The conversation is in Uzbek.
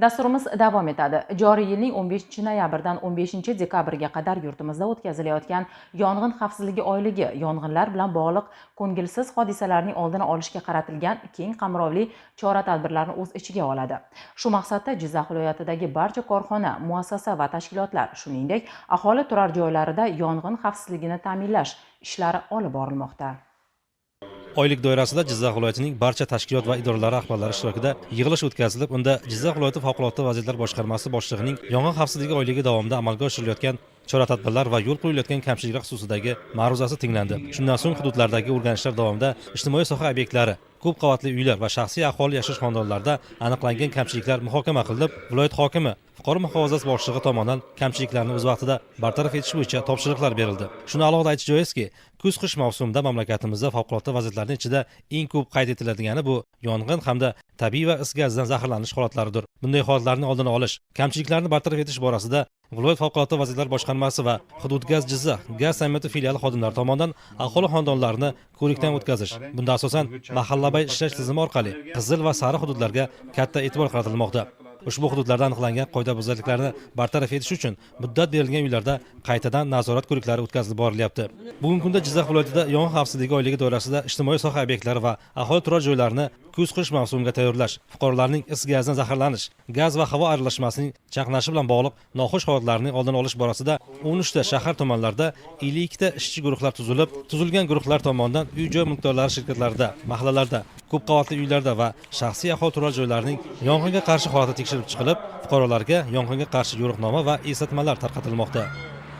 dasturimiz davom etadi. Joriy yilning 15 noyabrdan 15 dekabrga qadar yurtimizda o'tkazilayotgan yong'in xavfsizligi oyligi yong'inlar bilan bog'liq ko'ngilsiz hodisalarning oldini olishga qaratilgan keng qamrovli chora tadbirlarni o'z ichiga oladi. Shu maqsadda jizzax viloyatidagi barcha korxona muassasa va tashkilotlar shuningdek aholi turar joylarida yong'in xavfsizligini ta'minlash ishlari olib borilmoqda. Oylik doirasida jizzax viloyatining barcha tashkilot va idoralari rahbarlari ishtirokida yig'ilish o'tkazilib unda jizzax viloyati favqulodda vaziyatlar boshqarmasi boshlig'ining yong'in xavfsizligi oyligi davomida amalga oshirilayotgan chora tadbirlar va yo'l qo'yilayotgan kamchiliklar xususidagi ma'ruzasi tinglandi. Shundan so'ng hududlardagi o'rganishlar davomida ijtimoiy soha obyektlari ko'p qavatli uylar va shaxsiy aholi yashash xonadonlarida aniqlangan kamchiliklar muhokama qilinib viloyat hokimi fuqaro muhofazasi boshlig'i tomonidan kamchiliklarni o'z vaqtida bartaraf etish bo'yicha topshiriqlar berildi. Shuni alohida aytish joizki kuz qish mavsumida mamlakatimizda favqulodda vaziyatlarning ichida eng ko'p qayd etiladigani bu yong'in hamda tabiiy va is gazdan zaharlanish holatlaridir. Bunday holatlarni oldini olish kamchiliklarni bartaraf etish borasida viloyat favqulodda vaziyatlar boshqarmasi va hudud gaz jizzax gaz ta'minoti filiali xodimlari tomonidan aholi xonadonlarini ko'rikdan o'tkazish bunda asosan mahallabay ishlash tizimi orqali qizil va sariq hududlarga katta e'tibor qaratilmoqda. Ushbu hududlarda aniqlangan qoidabuzarliklarni bartaraf etish uchun muddat berilgan uylarda qaytadan nazorat ko'riklari o'tkazilib borilyapti. Bugungi kunda jizzax viloyatida yong'in xavfsizligi oyligi doirasida ijtimoiy soha obyektlari va aholi turar joylarini kuz qish mavsumiga tayyorlash fuqarolarning is gazidan zaharlanish gaz va havo aralashmasining chaqnashi bilan bog'liq noxush holatlarning oldini olish borasida o'n uchta shahar tumanlarida ellik ikkita ishchi guruhlar tuzilib tuzilgan guruhlar tomonidan uy joy mulkdorlari shirkatlarida mahallalarda ko'p qavatli uylarda va shaxsiy aholi turar joylarining yong'inga qarshi holati tekshirib chiqilib fuqarolarga yong'inga qarshi yo'riqnoma va eslatmalar tarqatilmoqda.